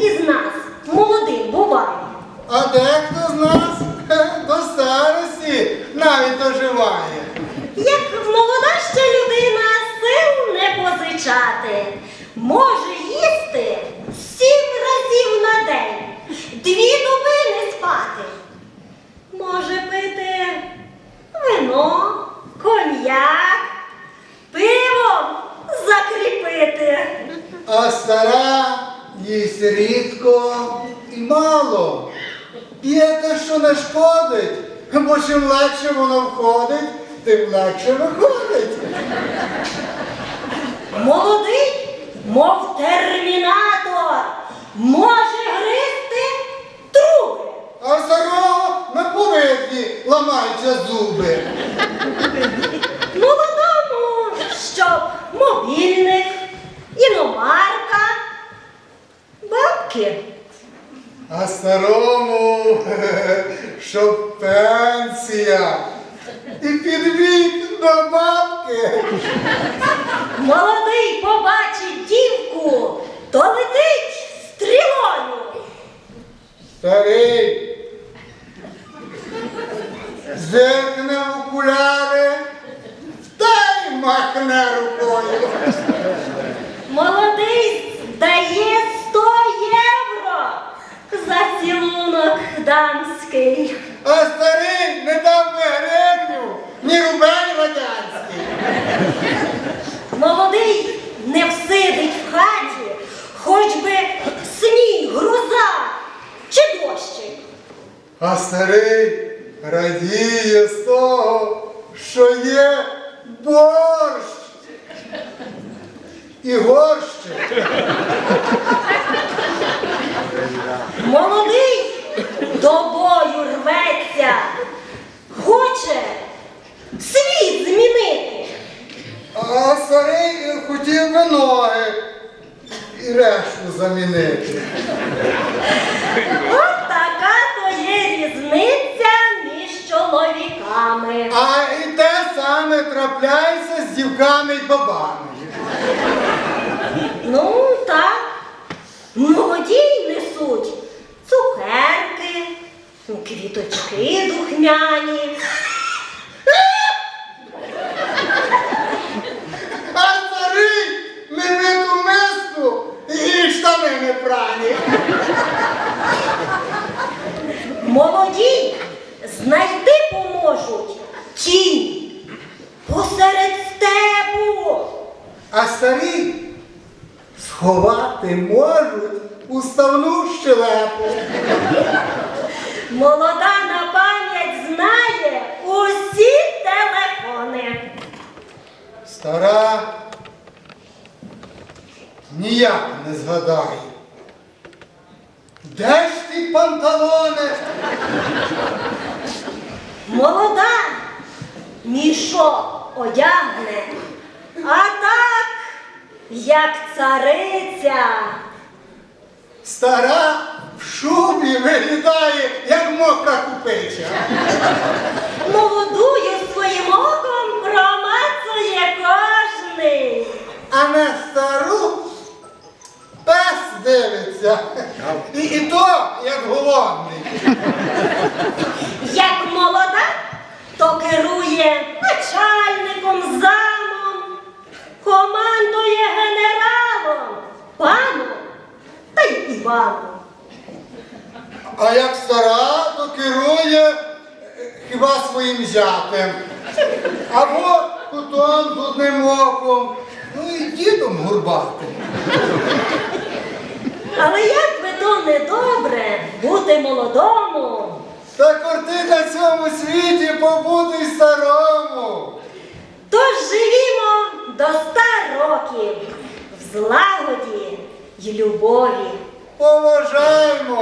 із нас молодим буває? А дехто з нас до старості навіть доживає. Як молода ще людина сил не позичати, може їсти сім разів на день, дві доби не спати. Може пити вино, коньяк, пивом закріпити. А стара їсть рідко і мало. П'є те, що не шкодить, бо чим легше воно входить, тим легше виходить. Молодий, мов термінатор, може гризти труби. А старого на повидлі ламаються зуби. Молодому, щоб мобільник, іномарка, бабки. А старому, щоб пенсія. І підвік до бабки. Молодий побачить дівку, то летить стрілою. Старий. Зиркне в окуляри, та й махне рукою. Дамський. А старий не дав би гривню, ні рубель радянський. Молодий не всидить в хаті, хоч би сніг, гроза чи дощик. А старий радіє з того, що є борщ. І горщик. Молодий до бою рветься, хоче світ змінити. А старий хотів би ноги і решту замінити. От така то є різниця між чоловіками. А і те саме трапляється з дівками й бабами. Ну так, молоді несуть цукерки, квіточки духмяні. А старий мивиту миску і штани не прані. Молоді знайти поможуть тінь посеред степу. А старі сховати можуть уставну щелепу. Молода на пам'ять знає усі телефони. Стара ніяк не згадає. Де ж ті панталони? Молода мішок одягне, а так, як цариця. Стара в шубі виглядає, як мокра купича. Молодую своїм оком промацує кожний. А на стару пес дивиться. І, і то, як голодний. Як молода, то керує начальником, замом, командує генералом, паном та й Іваном. А як стара, то керує е, хіба своїм зятем. Або кутом з одним оком. Ну і дідом гурбатим. Але як би то недобре бути молодому, Та корти на цьому світі побути й старому. Тож живімо до ста років в злагоді й любові. Поважаймо